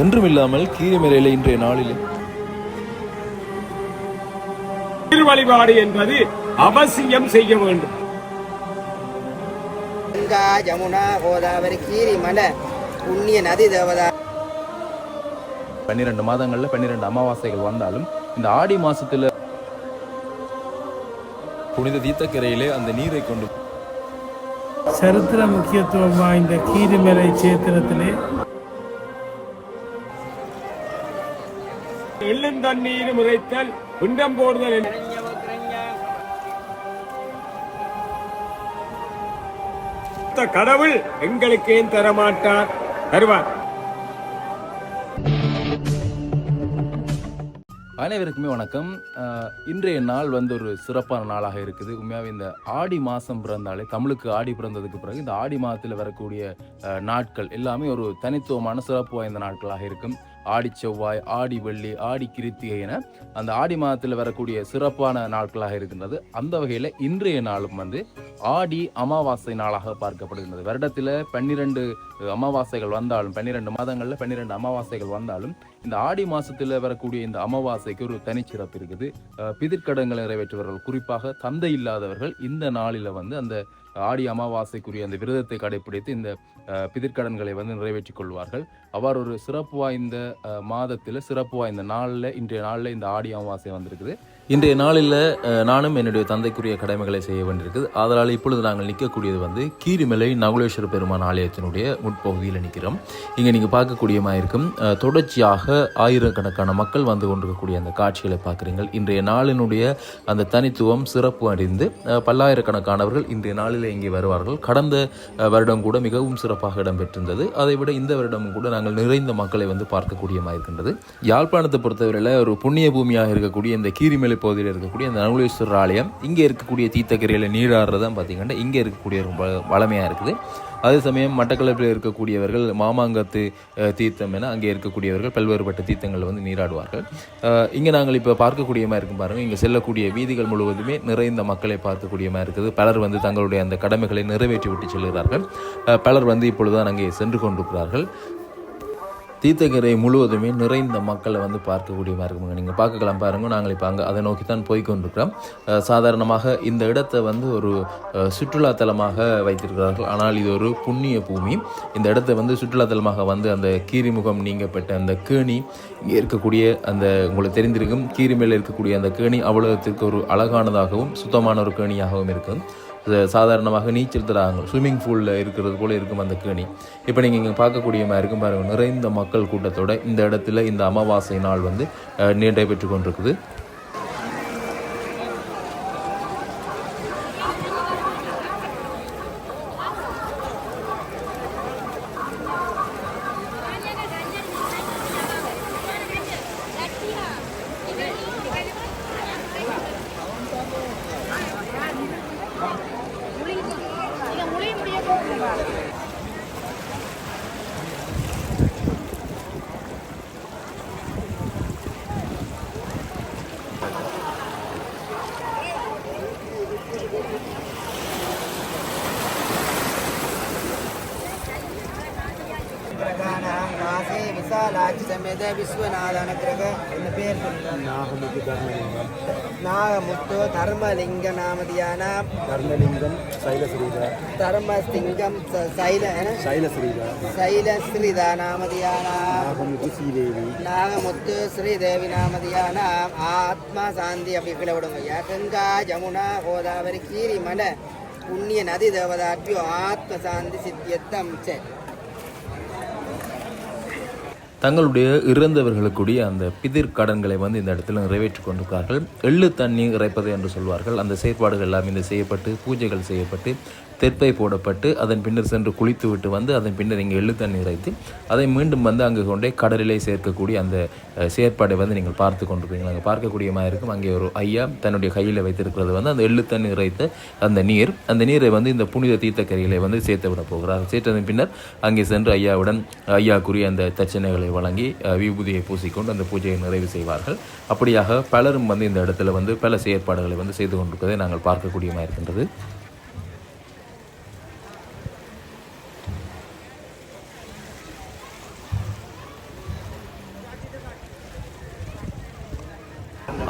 என்றுமில்லாமல் கீரிமலையில இன்றைய நாளில். வழிபாடு என்பது அவசியம் செய்ய வேண்டும். கங்கா ஜமுனா கோதாவரி கீரி மலை புண்ணிய நதி தேவதா. பன்னிரெண்டு மாதங்கள்ல பன்னிரெண்டு அமாவாசைகள் வந்தாலும் இந்த ஆடி மாசத்துல புனித தீர்த்தக்கரையிலே அந்த நீரை கொண்டு சரித்திர முக்கியத்துவம் வாய்ந்த கீரிமலை சேத்திரத்திலே எள்ளும் தண்ணீரும் இறைத்தல் பிண்டம் போடுதல் கடவுள் எங்களுக்கு ஏன் தரமாட்டார்? தருவார். அனைவருக்குமே வணக்கம். இன்றைய நாள் வந்து ஒரு சிறப்பான நாளாக இருக்குது. உண்மையாகவே இந்த ஆடி மாதம் பிறந்தாலே தமிழுக்கு ஆடி பிறந்ததுக்கு பிறகு இந்த ஆடி மாதத்தில் வரக்கூடிய நாட்கள் எல்லாமே ஒரு தனித்துவமான சிறப்பு வாய்ந்த நாட்களாக இருக்கும். ஆடி செவ்வாய் ஆடி வெள்ளி ஆடி கிருத்திகை என அந்த ஆடி மாதத்தில் வரக்கூடிய சிறப்பான நாட்களாக இருக்கின்றது. அந்த வகையில் இன்றைய நாளும் வந்து ஆடி அமாவாசை நாளாக பார்க்கப்படுகின்றது. வருடத்தில் பன்னிரண்டு அமாவாசைகள் வந்தாலும் பன்னிரெண்டு மாதங்களில் பன்னிரெண்டு அமாவாசைகள் வந்தாலும் இந்த ஆடி மாதத்தில் வரக்கூடிய இந்த அமாவாசைக்கு ஒரு தனிச்சிறப்பு இருக்குது. அஹ் பிதிர்க்கடங்களை நிறைவேற்றுபவர்கள் குறிப்பாக தந்தை இல்லாதவர்கள் இந்த நாளில் வந்து அந்த ஆடி அமாவாசைக்குரிய அந்த விரதத்தை கடைபிடித்து இந்த பிதிர்கடன்களை பிதிர்க்கடன்களை வந்து நிறைவேற்றிக் கொள்வார்கள். அவ்வாறு ஒரு சிறப்பு வாய்ந்த மாதத்தில் சிறப்பு வாய்ந்த நாளில் இன்றைய நாளில் இந்த ஆடி அமாவாசை வந்திருக்குது. இன்றைய நாளில் நானும் என்னுடைய தந்தைக்குரிய கடமைகளை செய்ய வேண்டியிருக்குது. அதனால் இப்பொழுது நாங்கள் நிற்கக்கூடியது வந்து கீரிமலை நகுலேஸ்வர பெருமான் ஆலயத்தினுடைய முற்பகுதியில் நிற்கிறோம். இங்கே நீங்கள் பார்க்கக்கூடியமாக இருக்கும் தொடர்ச்சியாக ஆயிரக்கணக்கான மக்கள் வந்து கொண்டிருக்கக்கூடிய அந்த காட்சிகளை பார்க்குறீங்கள் இன்றைய நாளினுடைய அந்த தனித்துவம் சிறப்பு அறிந்து பல்லாயிரக்கணக்கானவர்கள் இன்றைய நாளில் இங்கே வருவார்கள். கடந்த வருடம் கூட மிகவும் சிறப்பாக இடம்பெற்றிருந்தது. அதை விட இந்த வருடமும் கூட நாங்கள் நிறைந்த மக்களை வந்து பார்க்கக்கூடியமாக இருக்கின்றது. யாழ்ப்பாணத்தை பொறுத்தவரையில் ஒரு புண்ணிய பூமியாக இருக்கக்கூடிய இந்த கீரிமலை பகுதியில் இருக்கக்கூடிய அந்த நகுலேஸ்வரர் ஆலயம் இங்கே இருக்கக்கூடிய தீர்த்தக்கரையில் நீராடுறது தான் பார்த்தீங்கன்னா இங்கே இருக்கக்கூடிய ரொம்ப வளமையாக இருக்குது. அதே சமயம் மட்டக்களப்பில் இருக்கக்கூடியவர்கள் மாமாங்கத்து தீர்த்தம் என அங்கே இருக்கக்கூடியவர்கள் பல்வேறுபட்ட தீர்த்தங்கள் வந்து நீராடுவார்கள். இங்கே நாங்கள் இப்போ பார்க்கக்கூடியமாக இருக்கும் பாருங்கள் இங்கே செல்லக்கூடிய வீதிகள் முழுவதுமே நிறைந்த மக்களை பார்க்கக்கூடியமாக இருக்குது. பலர் வந்து தங்களுடைய அந்த கடமைகளை நிறைவேற்றி விட்டு செல்கிறார்கள் பலர் வந்து இப்பொழுதுதான் அங்கே சென்று கொண்டிருக்கிறார்கள். தீர்த்தக்கரை முழுவதுமே நிறைந்த மக்களை வந்து பார்க்கக்கூடியமாக இருக்குங்க நீங்கள் பார்க்கலாம் பாருங்க. நாங்கள் இப்போ அங்கே அதை நோக்கி தான் போய் கொண்டிருக்கிறோம் சாதாரணமாக இந்த இடத்தை வந்து ஒரு சுற்றுலாத்தலமாக வைத்திருக்கிறார்கள். ஆனால் இது ஒரு புண்ணிய பூமி. இந்த இடத்தை வந்து சுற்றுலாத்தலமாக வந்து அந்த கீரிமுகம் நீங்கப்பட்ட அந்த கேணி இங்கே இருக்கக்கூடிய அந்த உங்களுக்கு தெரிந்திருக்கும் கீரிமேல இருக்கக்கூடிய அந்த கேணி அவ்வளோத்திற்கு ஒரு அழகானதாகவும் சுத்தமான ஒரு கேணியாகவும் இருக்கும். சாதாரணமாக நீச்சல் தராங்க ஸ்விம்மிங் பூலில் இருக்கிறது போல் இருக்கும் அந்த கேணி. இப்போ நீங்கள் இங்கே பார்க்கக்கூடிய மாதிரி இருக்கும் பாருங்கள் நிறைந்த மக்கள் கூட்டத்தோட இந்த இடத்துல இந்த அமாவாசை நாள் வந்து நடைபெற்று கொண்டிருக்குது. Thank you. விசாலாட்சி சமேத விஸ்வநாத அனுக்கிரக என்ன பேர் நாகமுத்து தர்மலிங்க நாமதியான கர்ணலிங்கம் சைலஸ்ரீதா தர்மஸ்திங்கம் சைல? சைலஸ்ரீதா சைலஸ்ரீதா நாமதியான நாகமுத்து ஸ்ரீதேவி. நாகமுத்து ஸ்ரீதேவி நாமதியான ஆத்மா சாந்தி அப்படி கீழே விடுங்க ஐயா கங்கா ஜமுனா கோதாவரி கீரி மலை புண்ணிய நதி தேவதாபியோ ஆத்ம சாந்தி சித்தியத்தம் சரி. தங்களுடைய இறந்தவர்களுக்குடைய அந்த பிதிர் கடன்களை வந்து இந்த இடத்துல நிறைவேற்றி கொண்டிருக்கிறார்கள் எள்ளு தண்ணி இறைப்பது என்று சொல்வார்கள். அந்த செயற்பாடுகள் எல்லாம் இந்த செய்யப்பட்டு பூஜைகள் செய்யப்பட்டு தெற்பை போடப்பட்டு அதன் பின்னர் சென்று குளித்துவிட்டு வந்து அதன் பின்னர் இங்கே எள்ளு தண்ணி இறைத்து அதை மீண்டும் வந்து அங்கே கொண்டே கடலிலே சேர்க்கக்கூடிய அந்த செயற்பாடை வந்து நீங்கள் பார்த்து கொண்டிருக்கீங்க அங்கே பார்க்கக்கூடிய மாதிரி இருக்கும். அங்கே ஒரு ஐயா தன்னுடைய கையில் வைத்திருக்கிறது. வந்து அந்த எள்ளு தண்ணி இறைத்த அந்த நீர் அந்த நீரை வந்து இந்த புனித தீர்த்தக்கரையிலே வந்து சேர்த்து விட போகிறார். சேர்த்ததன் பின்னர் அங்கே சென்று ஐயாவுடன் ஐயாக்குரிய அந்த தச்சனைகளை வழங்கி விபூதியை பூசிக்கொண்டு அந்த பூஜையை நிறைவு செய்வார்கள். அப்படியாக பலரும் வந்து இந்த இடத்துல வந்து பல செயற்பாடுகளை வந்து செய்து கொண்டிருப்பதை நாங்கள் பார்க்கக்கூடியமாக இருக்கின்றது.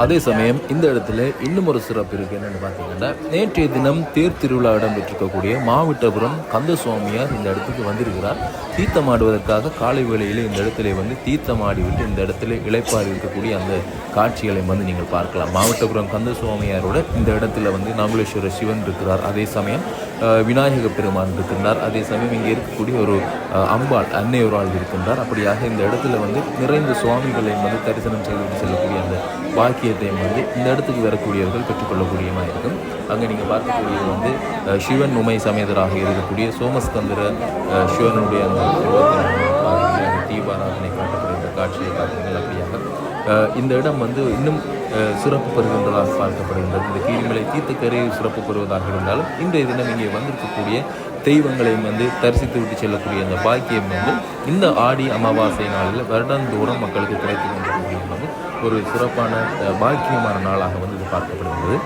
அதே சமயம் இந்த இடத்துல இன்னும் ஒரு சிறப்பு இருக்கு என்னன்னு பார்த்தீங்கன்னா நேற்றைய தினம் தேர் திருவிழா இடம்பெற்றிருக்கக்கூடிய மாவட்டபுரம் கந்த சுவாமியார் இந்த இடத்துக்கு வந்திருக்கிறார். தீர்த்தமாடுவதற்காக காலை வேளையில் இந்த இடத்துல வந்து தீர்த்தமாடி விட்டு இந்த இடத்துல இழைப்பாறு இருக்கக்கூடிய அந்த காட்சிகளை வந்து நீங்கள் பார்க்கலாம். மாவட்டபுரம் கந்த சுவாமியாரோட இந்த இடத்துல வந்து நாகுலேஸ்வரர் சிவன் இருக்கிறார். அதே சமயம் விநாயக பெருமான் இருக்கின்றார். அதே சமயம் இங்கே இருக்கக்கூடிய ஒரு அம்பாள் அன்னை ஒரு ஆள் இருக்கின்றார். அப்படியாக இந்த இடத்துல வந்து நிறைந்த சுவாமிகளை வந்து தரிசனம் செய்து செல்லக்கூடிய அந்த பாக்கியத்தையும் வந்து இந்த இடத்துக்கு வரக்கூடியவர்கள் பெற்றுக்கொள்ளக்கூடியமாக இருக்கும் அங்கே நீங்கள் பார்க்கக்கூடியது வந்து சிவன் உமை சமேதராக இருக்கக்கூடிய சோமஸ்கந்தர அஹ், சிவனுடைய அந்த தீபாராதனை காட்டப்படுகின்ற காட்சியை பார்த்தீர்கள் அப்படியாக. இந்த இடம் வந்து இன்னும் அஹ், சிறப்பு பெறுகின்றதாக பார்க்கப்படுகின்றது. இந்த கீழ்மலை தீர்த்தக்கரை சிறப்பு பெறுவதாக இருந்தாலும் இன்றைய தினம் இங்கே வந்திருக்கக்கூடிய தெய்வங்களையும் வந்து தரிசித்து விட்டு செல்லக்கூடிய அந்த பாக்கியம் வந்து இந்த ஆடி அமாவாசை நாளில் வருடந்தோறும் மக்களுக்கு கிடைத்து கொண்டிருக்கக்கூடிய வந்து ஒரு சிறப்பான பாக்கியமான நாளாக வந்து இது பார்க்கப்படுகிறது.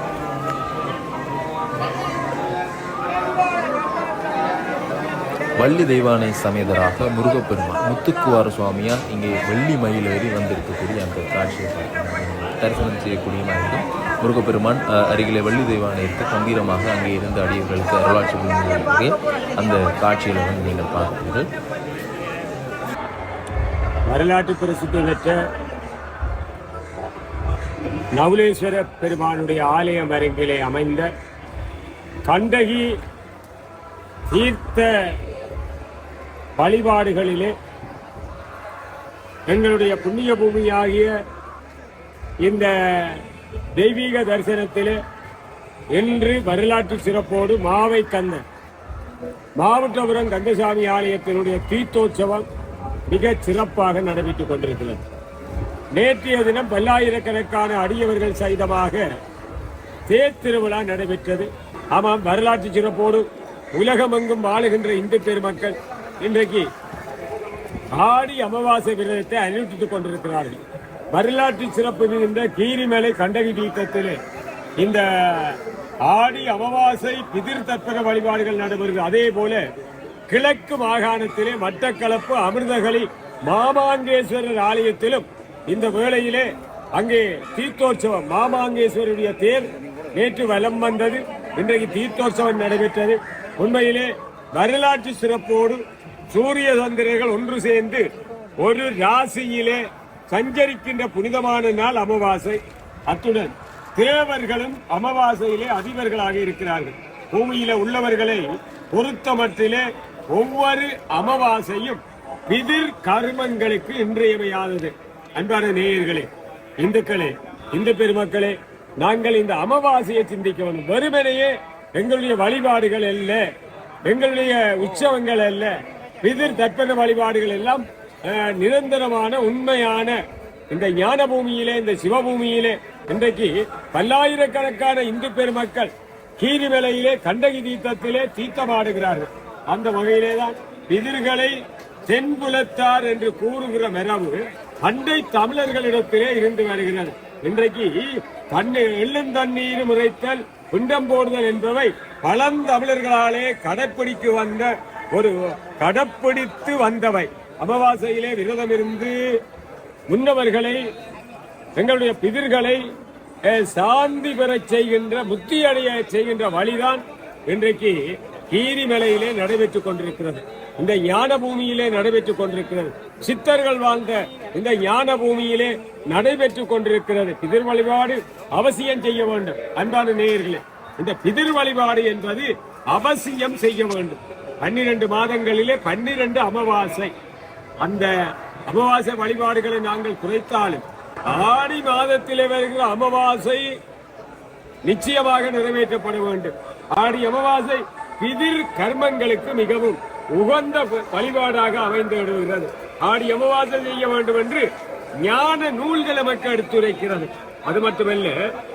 வள்ளி தெய்வானை சமேதராக முருகப்பெருமான் முத்துக்குவார சுவாமியார் இங்கே வெள்ளி மயிலேறி வந்திருக்கக்கூடிய அந்த காட்சியை பார்க்கணும் தரிசனம் செய்யக்கூடிய மாதிரி முருகப்பெருமான் அருகிலே வள்ளி தெய்வானை இருக்க கம்பீரமாக அங்கே இருந்த அடியவர்களுக்கு அருளாட்சி புரிந்து அந்த காட்சிகளை வந்து நீங்கள் பார்க்கிறீர்கள். வரலாற்று பிரசித்தி பெற்ற நவுலேஸ்வர பெருமானுடைய ஆலயம் அருகிலே அமைந்த கண்டகி தீர்த்த வழிபாடுகளிலே எங்களுடைய புண்ணிய பூமியாகிய இந்த தெய்வீக தரிசனத்திலே இன்று வரலாற்று சிறப்போடு மாவை கந்தன் மாவட்டபுரம் கந்தசாமி ஆலயத்தினுடைய தீர்த்தோற்சவம் மிக சிறப்பாக நடைபெற்றுக் கொண்டிருக்கிறது. நேற்றைய தினம் பல்லாயிரக்கணக்கான அடியவர்கள் சைதமாக தேர்திருவிழா நடைபெற்றது. ஆமாம் வரலாற்று சிறப்போடு உலகமெங்கும் வாழுகின்ற இந்து பெருமக்கள் இன்றைக்கு ஆடி அமாவாசை விரதத்தை அனுஷ்டித்துக் கொண்டிருக்கிறார்கள். வரலாற்று சிறப்பு மிகுந்த கீரிமலை கண்டகி தீர்த்தத்திலே இந்த ஆடி அமாவாசை பிதிர் தற்பக வழிபாடுகள் நடைபெறுகிறது. அதே போல கிழக்கு மாகாணத்திலே மட்டக்களப்பு அமிர்தகலி மாமாங்கேஸ்வரர் ஆலயத்திலும் இந்த வேளையிலே அங்கே தீர்த்தோற்சவம் மாமாங்கேஸ்வரருடைய தேர் நேற்று வலம் வந்தது. இன்றைக்கு தீர்த்தோற்சவம் நடைபெற்றது. உண்மையிலே வரலாற்று சிறப்போடு சூரிய சந்திரர்கள் ஒன்று சேர்ந்து ஒரு ராசியிலே சஞ்சரிக்கின்ற புனிதமான நாள் அமாவாசை. அத்துடன் தேவர்களும் அமாவாசையிலே அதிபர்களாக இருக்கிறார்கள். பூமியில உள்ளவர்களை பொருத்தமட்டிலே ஒவ்வொரு அமாவாசையும் பிதிர் கர்மங்களுக்கு இன்றியமையாதது. அன்பான நேயர்களே இந்துக்களே இந்து பெருமக்களே நாங்கள் இந்த அமாவாசையை சிந்திக்க வேண்டும் வெறுமனையே எங்களுடைய வழிபாடுகள் அல்ல எங்களுடைய உற்சவங்கள் அல்ல பிதிர் தர்ப்பண வழிபாடுகள் எல்லாம் நிரந்தரமான உண்மையான இந்த ஞான பூமியிலே இந்த சிவபூமியிலே இன்றைக்கு பல்லாயிரக்கணக்கான இந்து பெருமக்கள் கீரிமலையிலே கண்டகி தீர்த்தத்திலே தீர்த்தமாடுகிறார்கள். அந்த வகையிலே தான் பிதிர்களை தென்புலத்தார் என்று கூறுகிற மரபு அண்டை தமிழர்களிடத்திலே இருந்து வருகிறது. இன்றைக்கு தண்ணீர் எள்ளும் தண்ணீர் முறைத்தல் பிண்டம் போடுதல் என்பவை பழந்தமிழர்களாலே கடைப்பிடிக்கு வந்த ஒரு கடைப்பிடித்து வந்தவை. அமாவாசையிலே விரதம் இருந்து முன்னவர்களை எங்களுடைய பிதிர்களை சாந்தி பெறச் செய்கின்ற முத்தி அடைய செய்கின்ற வழிதான் இன்றைக்கு கீரிமலையிலே நடைபெற்றுக் கொண்டிருக்கிறது. இந்த ஞான பூமியிலே நடைபெற்றுக் கொண்டிருக்கிறது. சித்தர்கள் வாழ்ந்த இந்த ஞான பூமியிலே நடைபெற்றுக் கொண்டிருக்கிறது. பிதிர் வழிபாடு அவசியம் செய்ய வேண்டும். அன்பான நேயர்களே இந்த பிதிர் வழிபாடு என்பது அவசியம் செய்ய வேண்டும். பன்னிரண்டு மாதங்களிலே பன்னிரண்டு அமாவாசை. அந்த அமாவாசை வழிபாடுகளை நாங்கள் குறைத்தாலும் ஆடி மாதத்திலே வருகிற அமாவாசை நிச்சயமாக நிறைவேற்றப்பட வேண்டும். ஆடி அமாவாசை பிதிர் கர்மங்களுக்கு மிகவும் உகந்த வழிபாடாக அமைந்து விடுகிறது ஆடி அமாவாசை செய்ய வேண்டும் என்று ஞான நூல்கள் நமக்கு எடுத்துரைக்கிறது. அது மட்டுமல்ல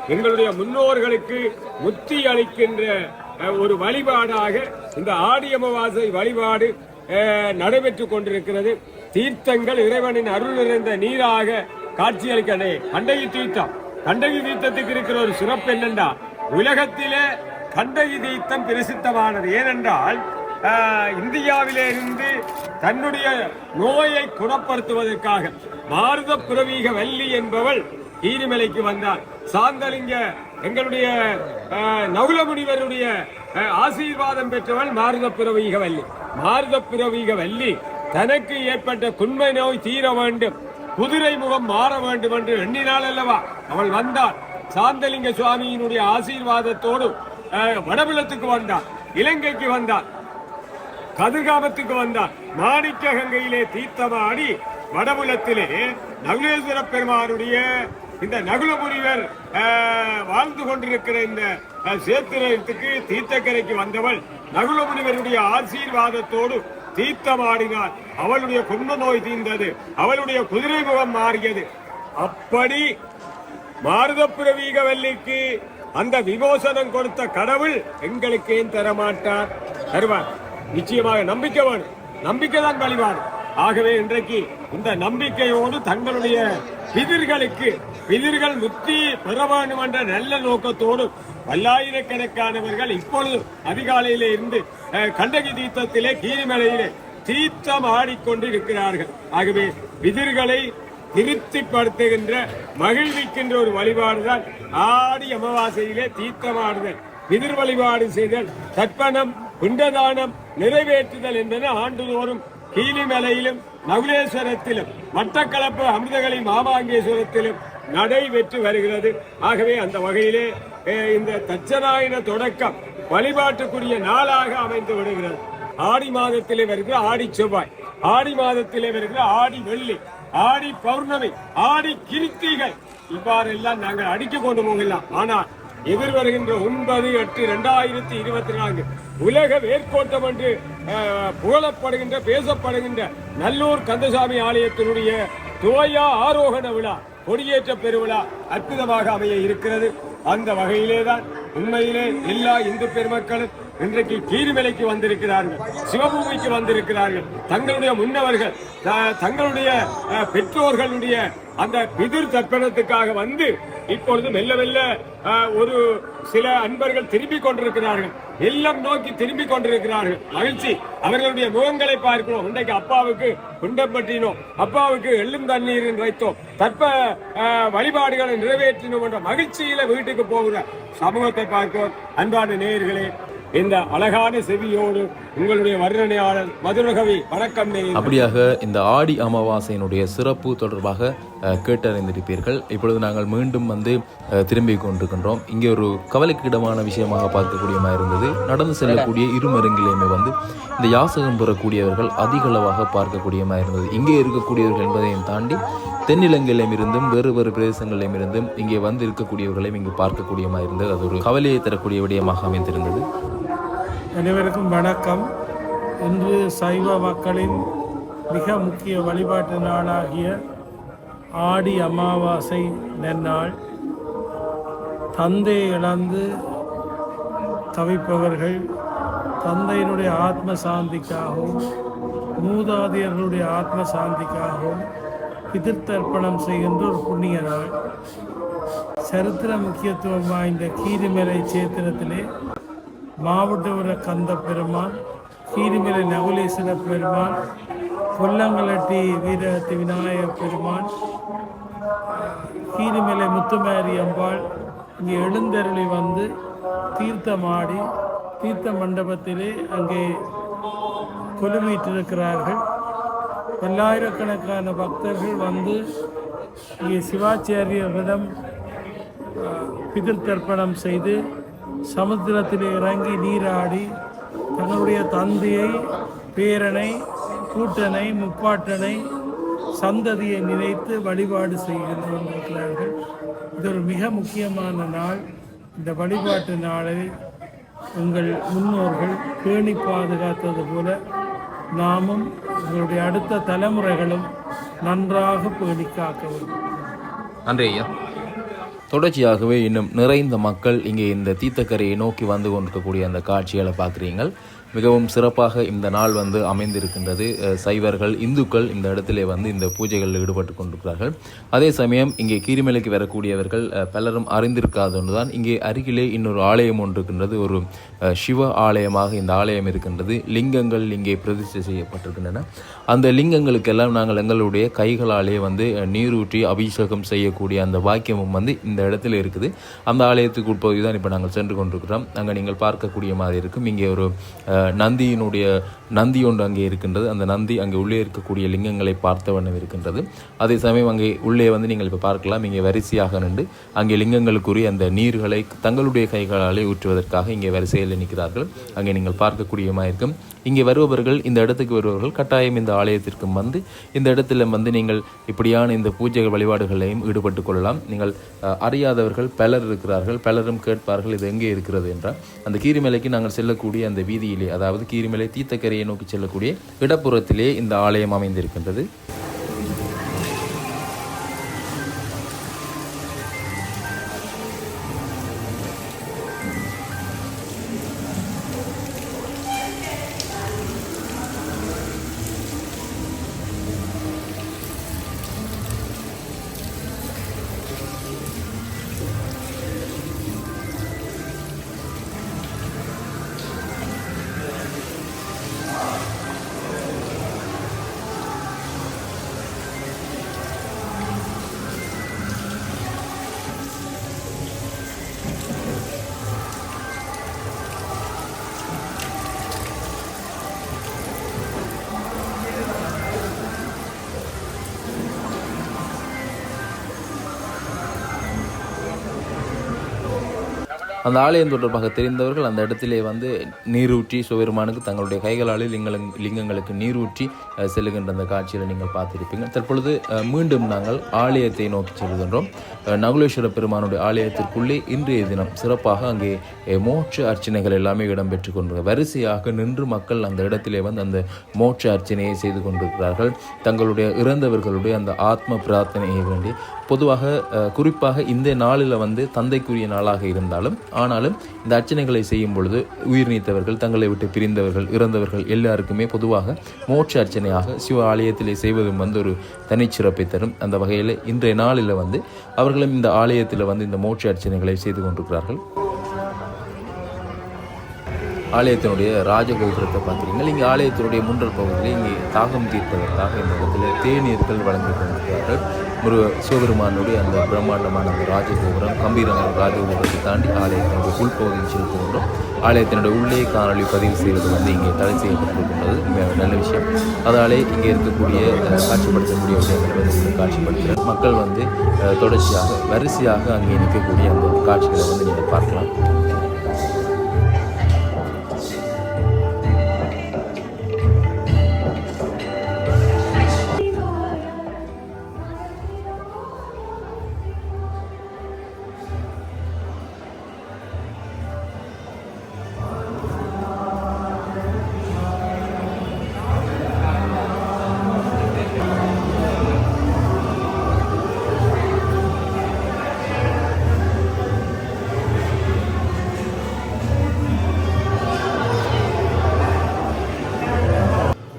எங்களுடைய முன்னோர்களுக்கு முத்தி அளிக்கின்ற ஒரு வழிபாடாக இந்த ஆடி அமாவாசை வழிபாடு நடைபெற்று நடைபெற்றுக் கொண்டிருக்கிறது. தீர்த்தங்கள் இறைவனின் அருள் நிறைந்த நீராக காட்சியளிக்கணே கண்டகி தீர்த்தம். கண்டகி தீர்த்தத்துக்கு இருக்கிற ஒரு சிறப்பு என்னென்றா உலகத்திலே கண்டகி தீர்த்தம் பிரசித்தமானது. ஏனென்றால் இந்தியாவிலே இருந்து தன்னுடைய நோயை குணப்படுத்துவதற்காக மாருத புரவீக வள்ளி என்பவள் கீரிமலைக்கு வந்தார். சாந்தலிங்க எங்களுடைய அஹ், நகுல முனிவருடைய ஆசீர்வாதம் பெற்றவள் மாருத புரவீக வள்ளி. மார்த பிறவிக வள்ளி தனக்கு ஏற்பட்ட குண்மை நோய் தீர வேண்டும். குதிரை முகம் மாற வேண்டும் என்று எண்ணினாள் அல்லவா அவள் வந்தாள். சாந்தலிங்க சுவாமியினுடைய ஆசீர்வாதத்தோடு வடபுலத்துக்கு வந்தார் இலங்கைக்கு வந்தார் கதிர்காமத்துக்கு வந்தார் மாணிக்க கங்கையிலே தீர்த்தமாடி வடபுலத்திலே நகுலேஸ்வர பெருமானுடைய இந்த நகுலமுனிவர் வாழ்ந்து கொண்டிருக்கிற இந்த சேத்திரத்துக்கு தீர்த்தக்கரைக்கு வந்தவள். நகுலமுனிவருடைய ஆசீர்வாதத்தோடு தீர்த்தமாடினாள் அவளுடைய கும்ப நோய் தீர்ந்தது. அவளுடைய குதிரை முகம் மாறியது. அப்படி மாருதப்புரவீகவல்லிக்கு அந்த விமோசனம் கொடுத்த கடவுள் எங்களுக்கு ஏன் தரமாட்டார்? தருவார். நிச்சயமாக நம்பிக்கை வேணும். நம்பிக்கை தான் வழிபாடு ஆகவே இன்றைக்கு இந்த நம்பிக்கையோடு தங்களுடைய பிதிர்களுக்கு பிதிர்கள் முத்தி பெற வேண்டும் என்ற நல்ல நோக்கத்தோடு பல்லாயிரக்கணக்கானவர்கள் இப்பொழுது அதிகாலையிலே இருந்து கண்டகி தீர்த்தத்திலே கீரிமலையிலே தீர்த்தம் ஆடிக்கொண்டிருக்கிறார்கள். ஆகவே பிதிர்களை திருப்திப்படுத்துகின்ற மகிழ்விக்கின்ற ஒரு வழிபாடுதான் ஆடி அமாவாசையிலே தீர்த்தமாடுதல் பிதிர் வழிபாடு செய்தல் தர்ப்பணம் குண்டதானம் நிறைவேற்றுதல் என்பன ஆண்டுதோறும் கீழிமலையிலும் நகுலேஸ்வரத்திலும் மட்டக்களப்பு அமிர்தகளி மாமாங்கேஸ்வரத்திலும் நடைபெற்று வருகிறது. ஆகவே அந்த வகையிலே இந்த தச்சநாயன தொடக்கம் வழிபாட்டுக்குரிய நாளாக அமைந்து விடுகிறது. ஆடி மாதத்திலே வருகிற ஆடி செவ்வாய் ஆடி மாதத்திலே வருகிற ஆடி வெள்ளி ஆடி பௌர்ணமி ஆடி கிருத்திகை இவ்வாறெல்லாம் நாங்கள் அடிக்க கொண்டு போகலாம் ஆனால் எதிர்வருகின்ற ஒன்பது எட்டு இரண்டாயிரத்தி இருபத்தி நான்கு உலக வேர்க்கோட்டம் என்று புகழப்படுகின்ற பேசப்படுகின்ற நல்லூர் கந்தசாமி ஆலயத்தினுடைய துவையா ஆரோகண விழா கொடியேற்ற பெருவிழா அற்புதமாக அமைய இருக்கிறது. அந்த வகையிலேதான் உண்மையிலே எல்லா இந்து பெருமக்களும் இன்றைக்கு கீரிமலைக்கு வந்திருக்கிறார்கள் சிவபூமிக்கு வந்திருக்கிறார்கள். தங்களுடைய முன்னவர்கள் த- தங்களுடைய பெற்றோர்களுடைய அந்த பிதிர் தர்ப்பணத்துக்காக வந்து இப்பொழுது மெல்ல மெல்ல ஒரு சில அன்பர்கள் திரும்பிக் கொண்டிருக்கிறார்கள். எல்லாம் நோக்கி திரும்பிக் கொண்டிருக்கிறார்கள். மகிழ்ச்சி. அவர்களுடைய முகங்களை பார்க்கிறோம். இன்றைக்கு அப்பாவுக்கு குண்டப்பட்டினோம் அப்பாவுக்கு எள்ளும் தண்ணீரின் வைத்தோம். தற்ப வழிபாடுகளை நிறைவேற்றினோம் என்ற மகிழ்ச்சியில வீட்டுக்கு போகிற சமூகத்தை பார்க்கிறோம். அன்பான நேயர்களே இந்த அழகான செவியோடு உங்களுடைய வர்ணனையாளர் மதுரகவி வணக்கம் அப்படியாக இந்த ஆடி அமாவாசையினுடைய சிறப்பு தொடர்பாக கேட்டறிந்திருப்பீர்கள். இப்பொழுது நாங்கள் மீண்டும் வந்து திரும்பி கொண்டிருக்கின்றோம். இங்கே ஒரு கவலைக்கிடமான விஷயமாக பார்க்கக்கூடியமாக இருந்தது. நடந்து செல்லக்கூடிய இருமருங்கிலையுமே வந்து இந்த யாசகம் பெறக்கூடியவர்கள் அதிகளவாக பார்க்கக்கூடியமாக இருந்தது. இங்கே இருக்கக்கூடியவர்கள் என்பதையும் தாண்டி தென்னிலங்கையிலும் இருந்தும் வேறு வேறு பிரதேசங்களிலும் இருந்தும் இங்கே வந்து இருக்கக்கூடியவர்களையும் இங்கு பார்க்கக்கூடியமாக இருந்தது. அது ஒரு கவலையை தரக்கூடிய விடயமாக அமைந்திருந்தது. அனைவருக்கும் வணக்கம். இன்று சைவ மக்களின் மிக முக்கிய வழிபாட்டு நாளாகிய ஆடி அமாவாசை நன்னாள். தந்தை இழந்து தவிப்பவர்கள் தந்தையினுடைய ஆத்ம சாந்திக்காகவும் மூதாதையர்களுடைய ஆத்ம சாந்திக்காகவும் பிதிர்த்தர்ப்பணம் செய்கின்ற ஒரு புண்ணிய நாள். சரித்திர முக்கியத்துவம் வாய்ந்த கீரிமலை சேத்திரத்திலே மாவட்டபுர கந்த பெருமான் கீரிமலை நகுலேஸ்வர பெருமான் கொல்லங்களட்டி வீரத்தி விநாயகர் பெருமான் கீரிமலை முத்துமாரி அம்பாள் இங்கே எழுந்தருளி வந்து தீர்த்தமாடி தீர்த்த மண்டபத்திலே அங்கே கொலுமீட்டிருக்கிறார்கள் பல்லாயிரக்கணக்கான பக்தர்கள் வந்து இங்கே சிவாச்சாரியர்களிடம் அஹ், பிதிர் தர்ப்பணம் செய்து சமுத்திரத்தில் இறங்கி நீராடி தன்னுடைய தந்தையை பேரனை கூட்டனை முப்பாட்டனை சந்ததியை நினைத்து வழிபாடு செய்கின்ற கொண்டிருக்கிறார்கள் இது ஒரு மிக முக்கியமான நாள். இந்த வழிபாட்டு நாளை உங்கள் முன்னோர்கள் பேணி பாதுகாத்தது போல நாமும் உங்களுடைய அடுத்த தலைமுறைகளும் நன்றாக பேணி காக்க வேண்டும். நன்றி ஐயா. தொடர்ச்சியாகவே இன்னும் நிறைந்த மக்கள் இங்கே இந்த தீர்த்தக்கரையை நோக்கி வந்து கொண்டிருக்கக்கூடிய அந்த காட்சிகளை பார்க்குறீங்கள் மிகவும் சிறப்பாக இந்த நாள் வந்து அமைந்திருக்கின்றது. சைவர்கள் இந்துக்கள் இந்த இடத்திலே வந்து இந்த பூஜைகளில் ஈடுபட்டு கொண்டிருக்கிறார்கள். அதே சமயம் இங்கே கீரிமலைக்கு வரக்கூடியவர்கள் பலரும் அறிந்திருக்காதொன்று தான் இங்கே அருகிலே இன்னொரு ஆலயம் ஒன்று இருக்கின்றது. ஒரு சிவ ஆலயமாக இந்த ஆலயம் இருக்கின்றது. லிங்கங்கள் இங்கே பிரதிஷ்டை செய்யப்பட்டிருக்கின்றன. அந்த லிங்கங்களுக்கெல்லாம் நாங்கள் எங்களுடைய கைகளாலே வந்து நீரூற்றி அபிஷேகம் செய்யக்கூடிய அந்த வாக்கியமும் வந்து இந்த இடத்துல இருக்குது. அந்த ஆலயத்துக்கு உட்பகுதி தான் இப்போ நாங்கள் சென்று கொண்டிருக்கிறோம். அங்கே நீங்கள் பார்க்கக்கூடிய மாதிரி இருக்கும். இங்கே ஒரு நந்தியினுடைய நந்தி ஒன்று அங்கே இருக்கின்றது. அந்த நந்தி அங்கே உள்ளே இருக்கக்கூடிய லிங்கங்களை பார்த்த வண்ணம் இருக்கின்றது. அதே சமயம் அங்கே உள்ளே வந்து நீங்கள் இப்போ பார்க்கலாம். இங்கே வரிசையாக நின்று அங்கே லிங்கங்களுக்குரிய அந்த நீர்களை தங்களுடைய கைகளாலே ஊற்றுவதற்காக இங்கே வரிசையில் நிற்கிறார்கள். அங்கே நீங்கள் பார்க்கக்கூடியமாக இருக்கும் இங்கே வருபவர்கள் இந்த இடத்துக்கு வருபவர்கள் கட்டாயம் இந்த ஆலயத்திற்கும் வந்து இந்த இடத்துல வந்து நீங்கள் இப்படியான இந்த பூஜை வழிபாடுகளையும் ஈடுபட்டு கொள்ளலாம். நீங்கள் அறியாதவர்கள் பலர் இருக்கிறார்கள். பலரும் கேட்பார்கள் இது எங்கே இருக்கிறது? என்றால் அந்த கீரிமலைக்கு நாங்கள் செல்லக்கூடிய அந்த வீதியிலே அதாவது கீரிமலை தீர்த்தக்கரையை நோக்கி செல்லக்கூடிய இடப்புறத்திலே இந்த ஆலயம் அமைந்திருக்கின்றது. அந்த ஆலயம் தொடர்பாக தெரிந்தவர்கள் அந்த இடத்திலே வந்து நீரூற்றி சிவபெருமானுக்கு தங்களுடைய கைகளாலே லிங்க லிங்கங்களுக்கு நீரூற்றி செல்லுகின்ற அந்த காட்சியில் நீங்கள் பார்த்துருப்பீங்க. தற்பொழுது மீண்டும் நாங்கள் ஆலயத்தை நோக்கி செல்கின்றோம். நகுலேஸ்வர பெருமானுடைய ஆலயத்திற்குள்ளே இன்றைய தினம் சிறப்பாக அங்கே மோட்ச அர்ச்சனைகள் எல்லாமே இடம்பெற்று கொண்டு வரிசையாக நின்று மக்கள் அந்த இடத்திலே வந்து அந்த மோட்ச அர்ச்சனையை செய்து கொண்டிருக்கிறார்கள். தங்களுடைய இறந்தவர்களுடைய அந்த ஆத்ம பிரார்த்தனையை வேண்டி. பொதுவாக குறிப்பாக இந்த நாளில் வந்து தந்தைக்குரிய நாளாக இருந்தாலும் ஆனாலும் இந்த அர்ச்சனைகளை செய்யும் பொழுது உயிர் நீத்தவர்கள் தங்களை விட்டு பிரிந்தவர்கள் இறந்தவர்கள் எல்லாருக்குமே பொதுவாக மோட்ச ஆராதனையாக சிவ ஆலயத்திலே செய்வதும் வந்து ஒரு தனிச்சிறப்பை தரும். அந்த வகையில் இன்றைய நாளில் வந்து அவர்களும் இந்த ஆலயத்தில் வந்து இந்த மோட்ச அர்ச்சனைகளை செய்து கொண்டிருக்கிறார்கள். ஆலயத்தினுடைய ராஜகோபுரத்தை பார்க்குறீங்க இங்கே ஆலயத்தினுடைய முன்றல் பகுதியில் இங்கே தாகம் தீர்ப்பதற்காக இந்த இடத்துல தேநீர்கள் வழங்கி கொண்டிருக்கிறார்கள். ஒரு சிவபெருமானுடைய அந்த பிரம்மாண்டமான அந்த ராஜகோபுரம் கம்பீரமான ராஜகோபுரத்தை தாண்டி ஆலயத்தினுடைய உள்பகுதியில் செலுத்துகின்றோம் ஆலயத்தினுடைய உள்ளே காணொலி பதிவு செய்வது வந்து இங்கே தடை செய்யப்பட்டிருக்கின்றது. மிக நல்ல விஷயம். அதனாலே இங்கே இருக்கக்கூடிய காட்சிப்படுத்தக்கூடிய விஷயங்களை வந்து காட்சிப்படுத்துகிறேன். மக்கள் வந்து தொடர்ச்சியாக வரிசையாக அங்கே நிற்கக்கூடிய அந்த காட்சிகளை வந்து நீங்கள் பார்க்கலாம்.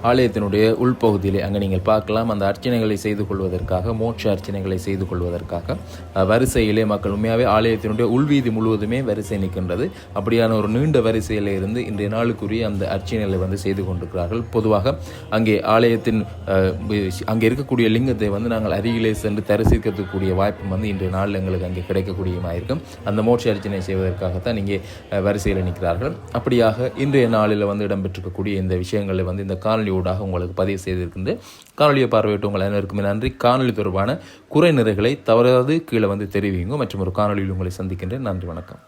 ஆலயத்தினுடைய உள்பகுதியிலே அங்கே நீங்கள் பார்க்கலாம் அந்த அர்ச்சனைகளை செய்து கொள்வதற்காக மோட்ச அர்ச்சனைகளை செய்து கொள்வதற்காக வரிசையிலே மக்கள் உண்மையாகவே ஆலயத்தினுடைய உள்வீதி முழுவதுமே வரிசை நிற்கின்றது. அப்படியான ஒரு நீண்ட வரிசையில் இருந்து இன்றைய நாளுக்குரிய அந்த அர்ச்சனைகளை வந்து செய்து கொண்டிருக்கிறார்கள். பொதுவாக அங்கே ஆலயத்தின் அங்கே இருக்கக்கூடிய லிங்கத்தை வந்து நாங்கள் அருகிலே சென்று தரிசிக்கிறதுக்கூடிய வாய்ப்பு வந்து இன்றைய நாளில் எங்களுக்கு அங்கே கிடைக்கக்கூடியமாக இருக்கும் அந்த மோட்ச அர்ச்சனை செய்வதற்காகத்தான் இங்கே வரிசையில் நிற்கிறார்கள். அப்படியாக இன்றைய நாளில் வந்து இடம்பெற்றிருக்கக்கூடிய இந்த விஷயங்களை வந்து இந்த காணொலி ஊடாக உங்களுக்கு பதிவு செய்திருக்கின்ற காணொலியை பார்வையிட்டு உங்கள் அனைவருக்குமே நன்றி. காணொலி தொடர்பான குறை நிறைகளை தவறாது கீழே வந்து தெரிவிங்க மற்றும் ஒரு காணொலியில் உங்களை சந்திக்கின்றேன். நன்றி வணக்கம்.